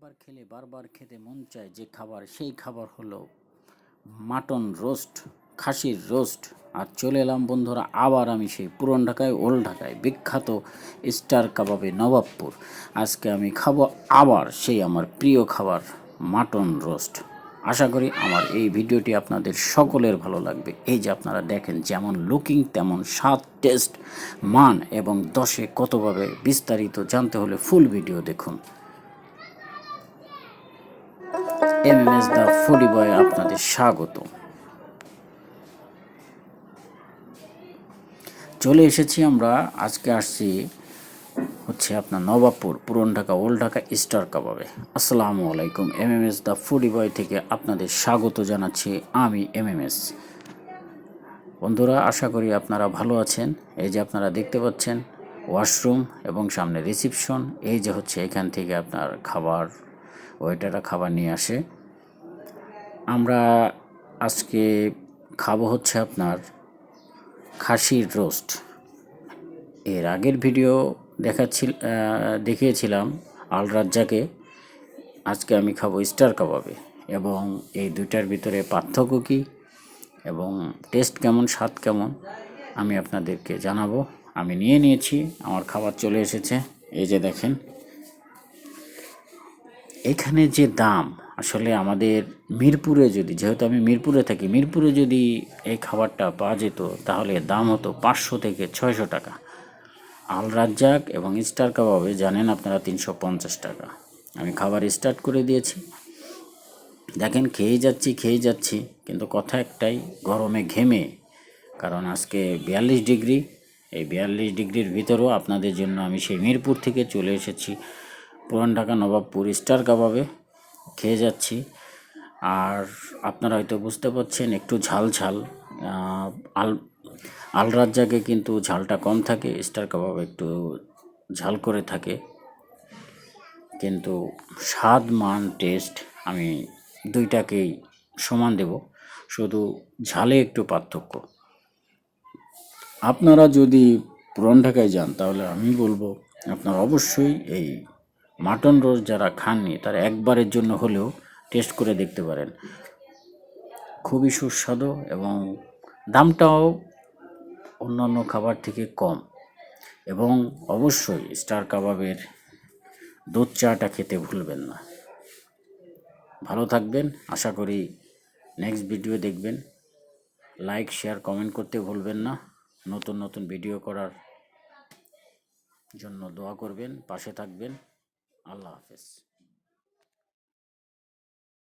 একবার খেলে, বারবার খেতে মন চায় যে খাবার, সেই খাবার হলো মাটন রোস্ট, খাসির রোস্ট। আর চলে এলাম বন্ধুরা, আবার আমি সেই পুরন ঢাকায় ওল ঢাকায়, বিখ্যাত স্টার কাবাবে নবাবপুর। আজকে আমি খাব আবার সেই আমার প্রিয় খাবার, মাটন রোস্ট। আশা করি আমার এই ভিডিওটি আপনাদের সকলের ভালো লাগবে। এই যে আপনারা দেখেন যেমন লুকিং তেমন স্বাদ টেস্ট মান এবং দশে কতভাবে বিস্তারিত জানতে হলে ফুল ভিডিও দেখুন। M S the foodie boy আপনাদের স্বাগত। চলে এসেছি আমরা, আজকে আসছি হচ্ছে আপনার নবাবপুর, পুরন ঢাকা, ওল্ড ঢাকা, স্টার কাবাবে। আসসালামু আলাইকুম M M S the foodie boy থেকে আপনাদের স্বাগত জানাচ্ছি আমি এম এম এস বন্ধুরা, আশা করি আপনারা ভালো আছেন। এই যে আপনারা দেখতে পাচ্ছেন, ওয়াশরুম এবং সামনে রিসিপশন, এই যে হচ্ছে এখান থেকে আপনার খাবার ওয়েটাররা খাবার নিয়ে আসে। আমরা আজকে খাব হচ্ছে আপনার খাসির রোস্ট। এর আগের ভিডিও দেখাচ্ছিল দেখিয়েছিলাম আল রাজ্জাকে আজকে আমি খাব স্টার কাবাবে এবং এই দুইটার ভিতরে পার্থক্য কী এবং টেস্ট কেমন, স্বাদ কেমন আমি আপনাদেরকে জানাব। আমি নিয়ে নিয়েছি, আমার খাবার চলে এসেছে। এই যে দেখেন এখানে যে দাম, আসলে আমাদের মিরপুরে যদি, যেহেতু আমি মিরপুরে থাকি, মিরপুরে যদি এই খাবারটা পাওয়া যেত, তাহলে দাম হতো পাঁচশো থেকে ছয়শো টাকা। আল রাজ্জাক এবং স্টার কাবাবে জানেন আপনারা তিনশো পঞ্চাশ টাকা। আমি খাবার স্টার্ট করে দিয়েছি। দেখেন, খেয়ে যাচ্ছি খেয়ে যাচ্ছি, কিন্তু কথা একটাই, গরমে ঘেমে। কারণ আজকে বিয়াল্লিশ ডিগ্রি, এই বিয়াল্লিশ ডিগ্রির ভিতরেও আপনাদের জন্য আমি সেই মিরপুর থেকে চলে এসেছি। পুরান ঢাকা নবাবপুর স্টার কাবাবে খেয়ে যাচ্ছি। আর আপনারা হয়তো বুঝতে পারছেন, একটু ঝাল ঝাল। আল আল রাজ্জাকে কিন্তু ঝালটা কম থাকে, স্টার কাবাব একটু ঝাল করে থাকে। কিন্তু স্বাদ, মান, টেস্ট আমি দুইটাকেই সমান দেব, শুধু ঝালে একটু পার্থক্য। আপনারা যদি পুরন ঢাকায় যান, তাহলে আমি বলব, আপনারা অবশ্যই এই মাটন রোস্ট যারা খাননি, তারা একবারের জন্য হলেও টেস্ট করে দেখতে পারেন। খুবই সুস্বাদু এবং দামটাও অন্যান্য খাবার থেকে কম। এবং অবশ্যই স্টার কাবাবের দুধ চাটা খেতে ভুলবেন না। ভালো থাকবেন, আশা করি নেক্সট ভিডিও দেখবেন। লাইক শেয়ার কমেন্ট করতে ভুলবেন না। নতুন নতুন ভিডিও করার জন্য দোয়া করবেন, পাশে থাকবেন। আল্লাহ হাফেজ।